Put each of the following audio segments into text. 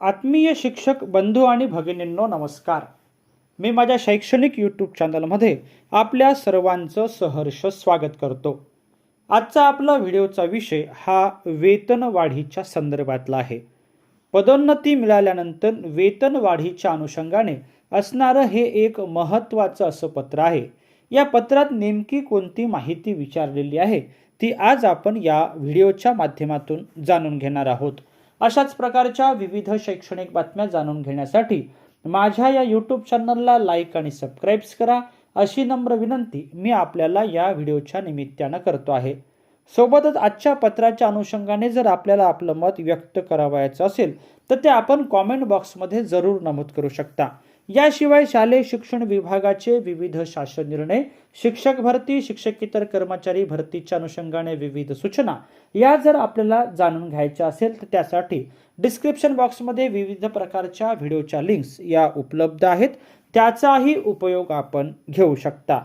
आत्मीय शिक्षक बंधू आणि भगिनींनो नमस्कार. मी माझ्या शैक्षणिक यूट्यूब चॅनलमध्ये आपल्या सर्वांचं सहर्ष स्वागत करतो. आजचा आपला व्हिडिओचा विषय हा वेतनवाढीच्या संदर्भातला आहे. पदोन्नती मिळाल्यानंतर वेतनवाढीच्या अनुषंगाने असणारं हे एक महत्त्वाचं असं पत्र आहे. या पत्रात नेमकी कोणती माहिती विचारलेली आहे ती आज आपण या व्हिडिओच्या माध्यमातून जाणून घेणार आहोत. अशाच प्रकारच्या विविध शैक्षणिक बातम्या जाणून घेण्यासाठी माझ्या या यूट्यूब चॅनलला लाईक आणि सबस्क्राईब्स करा. अशी नम्र विनंती मी आपल्याला या व्हिडिओच्या निमित्तानं करतो आहे. सोबतच आजच्या पत्राच्या अनुषंगाने जर आपल्याला आपलं मत व्यक्त करावयाचं असेल तर ते आपण कॉमेंट बॉक्समध्ये जरूर नमूद करू शकता. याशिवाय शालेय शिक्षण विभागाचे विविध शासन निर्णय शिक्षक भरती शिक्षकेतर कर्मचारी भरतीच्या अनुषंगाने विविध सूचना. या जर आपल्याला जाणून घ्यायच्या असेल तर त्यासाठी डिस्क्रिप्शन बॉक्समध्ये विविध प्रकारच्या व्हिडिओच्या लिंक्स या उपलब्ध आहेत. त्याचाही उपयोग आपण घेऊ शकता.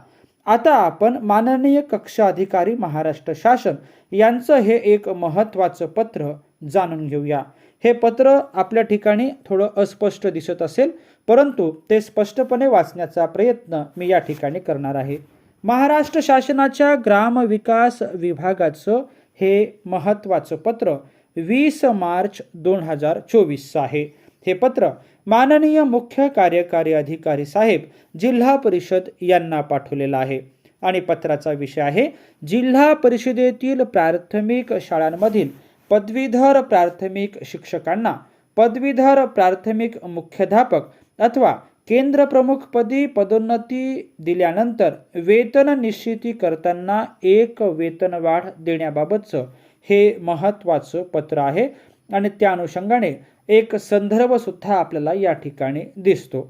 आता आपण माननीय कक्ष अधिकारी महाराष्ट्र शासन यांचं हे एक महत्त्वाचं पत्र जाणून घेऊया. हे पत्र आपल्या ठिकाणी थोडं अस्पष्ट दिसत असेल परंतु ते स्पष्टपणे वाचण्याचा प्रयत्न मी या ठिकाणी करणार आहे. महाराष्ट्र शासनाच्या ग्रामविकास विभागाचं हे महत्त्वाचं पत्र वीस मार्च दोन हजार चोवीसचं आहे. हे पत्र माननीय मुख्य कार्यकारी अधिकारी साहेब जिल्हा परिषद यांना पाठवलेलं आहे. आणि पत्राचा विषय आहे जिल्हा परिषदेतील प्राथमिक शाळांमधील पदवीधर प्राथमिक शिक्षकांना पदवीधर प्राथमिक मुख्याध्यापक अथवा केंद्र प्रमुखपदी पदोन्नती दिल्यानंतर वेतन निश्चिती करताना एक वेतनवाढ देण्याबाबतचं हे महत्त्वाचं पत्र आहे आणि त्या अनुषंगाने एक संदर्भसुद्धा आपल्याला या ठिकाणी दिसतो.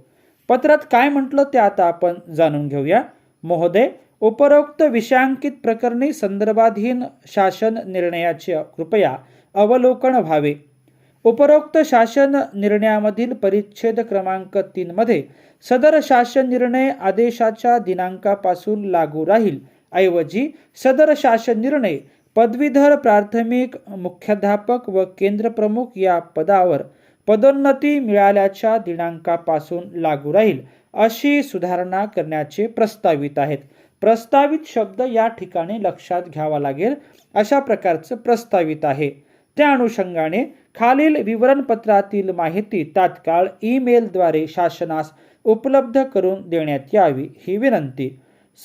पत्रात काय म्हटलं ते आता आपण जाणून घेऊया. महोदय उपरोक्त विषयांकित प्रकरणी संदर्भाधीन शासन निर्णयाचे कृपया अवलोकन व्हावे. उपरोक्त शासन निर्णयामधील परिच्छेद क्रमांक तीनमध्ये सदर शासन निर्णय आदेशाच्या दिनांकापासून लागू राहील. ऐवजी सदर शासन निर्णय पदवीधर प्राथमिक मुख्याध्यापक व केंद्रप्रमुख या पदावर पदोन्नती मिळाल्याच्या दिनांकापासून लागू राहील अशी सुधारणा करण्याचे प्रस्तावित आहेत. प्रस्तावित शब्द या ठिकाणी लक्षात घ्यावा लागेल. अशा प्रकारचं प्रस्तावित आहे. त्या अनुषंगाने खालील विवरणपत्रातील माहिती तात्काळ ईमेलद्वारे शासनास उपलब्ध करून देण्यात यावी ही विनंती.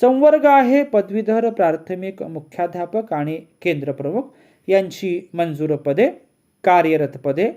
संवर्ग आहे पदवीधर प्राथमिक मुख्याध्यापक आणि केंद्रप्रमुख. यांची मंजूर पदे कार्यरत पदे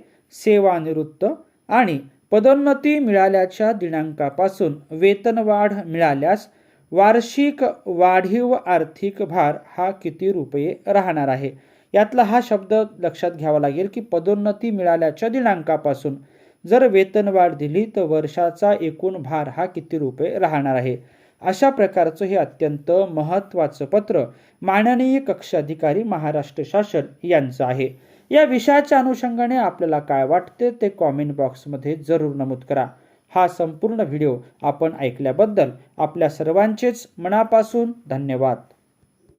सेवानिवृत्त आणि पदोन्नती मिळाल्याच्या दिनांकापासून वेतनवाढ मिळाल्यास वार्षिक वाढीव आर्थिक भार हा किती रुपये राहणार आहे? यातला हा शब्द लक्षात घ्यावा लागेल की पदोन्नती मिळाल्याच्या दिनांकापासून जर वेतनवाढ दिली तर वर्षाचा एकूण भार हा किती रुपये राहणार आहे? अशा प्रकारचं हे अत्यंत महत्त्वाचं पत्र माननीय कक्ष अधिकारी महाराष्ट्र शासन यांचं आहे. या विषयाच्या अनुषंगाने आपल्याला काय वाटते ते कॉमेंट बॉक्समध्ये जरूर नमूद करा. हा संपूर्ण व्हिडिओ आपण ऐकल्याबद्दल आपल्या सर्वांचेच मनापासून धन्यवाद.